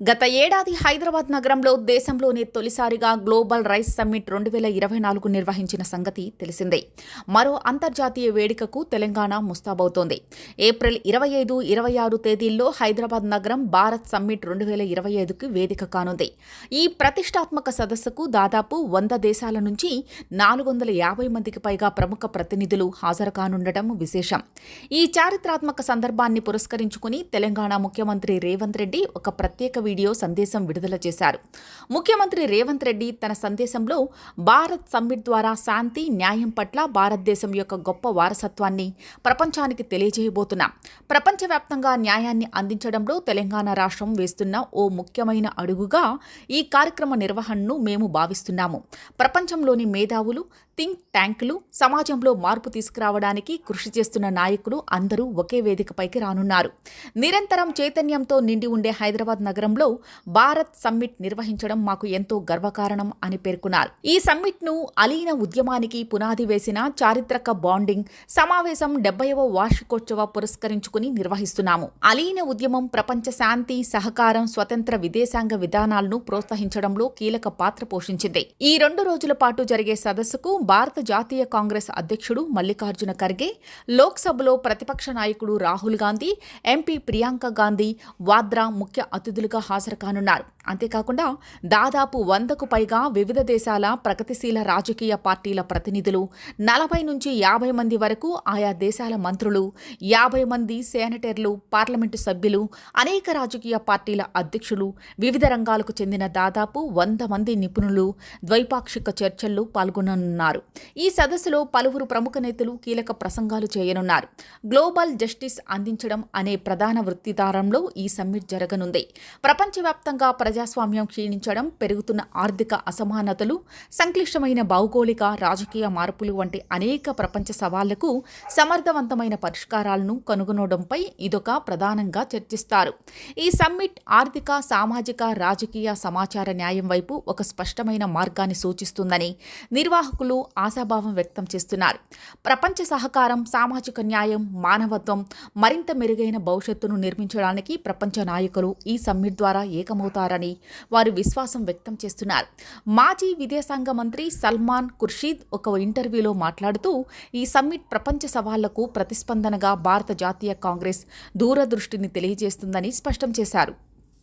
గత ఏడాది హైదరాబాద్ నగరంలో దేశంలోనే తొలిసారిగా గ్లోబల్ రైస్ సమ్మిట్ రెండు వేల ఇరవై నాలుగు నిర్వహించిన సంగతి తెలిసిందే. మరో అంతర్జాతీయ వేడుకకు తెలంగాణ ముస్తాబవుతోంది. ఏప్రిల్ ఇరవై ఐదు ఇరవై ఆరు తేదీల్లో హైదరాబాద్ నగరం భారత్ సమ్మిట్ రెండు వేల ఇరవై ఐదుకి వేదిక కానుంది. ఈ ప్రతిష్టాత్మక సదస్సుకు దాదాపు వంద దేశాల నుంచి నాలుగు వందల యాభై మందికి పైగా ప్రముఖ ప్రతినిధులు హాజరు కానుండటం విశేషం. ఈ చారిత్రాత్మక సందర్భాన్ని పురస్కరించుకుని తెలంగాణ ముఖ్యమంత్రి రేవంత్ రెడ్డి ఒక ప్రత్యేక వీడియో సందేశం విడుదల చేశారు. ముఖ్యమంత్రి రేవంత్ రెడ్డి తన సందేశంలో భారత్ సమ్మిట్ ద్వారా శాంతి న్యాయం పట్ల భారతదేశం యొక్క గొప్ప వారసత్వాన్ని ప్రపంచానికి తెలియజేయబోతున్నాం. ప్రపంచవ్యాప్తంగా న్యాయాన్ని అందించడంలో తెలంగాణ రాష్ట్రం వేస్తున్న ఓ ముఖ్యమైన అడుగుగా ఈ కార్యక్రమ నిర్వహణను మేము భావిస్తున్నాము. ప్రపంచంలోని మేధావులు థింక్ ట్యాంకులు సమాజంలో మార్పు తీసుకురావడానికి కృషి చేస్తున్న నాయకులు అందరూ ఒకే వేదికపైకి రానున్నారు. నిరంతరం చైతన్యంతో నిండి ఉండే హైదరాబాద్ నగరంలో భారత్ సమ్మిట్ నిర్వహించడం మాకు ఎంతో గర్వకారణం అని పేర్కొన్నారు. ఈ సమ్మిట్ను అలీన ఉద్యమానికి పునాది వేసిన చారిత్రక బాండింగ్ సమావేశం డెబ్బైవ వార్షికోత్సవ పురస్కరించుకుని నిర్వహిస్తున్నాము. అలీన ఉద్యమం ప్రపంచ శాంతి సహకారం స్వతంత్ర విదేశాంగ విధానాలను ప్రోత్సహించడంలో కీలక పాత్ర పోషించింది. ఈ రెండు రోజుల పాటు జరిగే సదస్సుకు భారత జాతీయ కాంగ్రెస్ అధ్యక్షుడు మల్లికార్జున ఖర్గే లోక్సభలో ప్రతిపక్ష నాయకుడు రాహుల్ గాంధీ ఎంపీ ప్రియాంక గాంధీ వాద్రా ముఖ్య అతిథులుగా హాజరు కానున్నారు అంతేకాకుండా దాదాపు వందకు పైగా వివిధ దేశాల ప్రగతిశీల రాజకీయ పార్టీల ప్రతినిధులు నలభై నుంచి యాభై మంది వరకు ఆయా దేశాల మంత్రులు యాభై మంది సేనటర్లు పార్లమెంటు సభ్యులు అనేక రాజకీయ పార్టీల అధ్యక్షులు వివిధ రంగాలకు చెందిన దాదాపు వంద మంది నిపుణులు ద్వైపాక్షిక చర్చల్లో పాల్గొననున్నారు. ఈ సదస్సులో పలువురు ప్రముఖ నేతలు కీలక ప్రసంగాలు చేయనున్నారు. గ్లోబల్ జస్టిస్ అందించడం అనే ప్రధాన వృత్తిదారంలో ఈ సమ్మిట్ జరగనుంది. ప్రపంచవ్యాప్తంగా ప్రజాస్వామ్యం క్షీణించడం పెరుగుతున్న ఆర్థిక అసమానతలు సంక్లిష్టమైన భౌగోళిక రాజకీయ మార్పులు వంటి అనేక ప్రపంచ సవాళ్ళకు సమర్థవంతమైన పరిష్కారాలను కనుగొనడంపై ఇదొక ప్రధానంగా చర్చిస్తారు. ఈ సమ్మిట్ ఆర్థిక సామాజిక రాజకీయ సమాచార న్యాయం వైపు ఒక స్పష్టమైన మార్గాన్ని సూచిస్తుందని నిర్వాహకులు ఆశాభావం వ్యక్తం చేస్తున్నారు. ప్రపంచ సహకారం సామాజిక న్యాయం మానవత్వం మరింత మెరుగైన భవిష్యత్తును నిర్మించడానికి ప్రపంచ నాయకులు ఈ సమ్మిట్ ద్వారా ఏకమవుతారని వారు విశ్వాసం వ్యక్తం చేస్తున్నారు. మాజీ విదేశాంగ మంత్రి సల్మాన్ ఖుర్షీద్ ఒక ఇంటర్వ్యూలో మాట్లాడుతూ ఈ సమ్మిట్ ప్రపంచ సవాళ్ళకు ప్రతిస్పందనగా భారత జాతీయ కాంగ్రెస్ దూరదృష్టిని తెలియజేస్తుందని స్పష్టం చేశారు.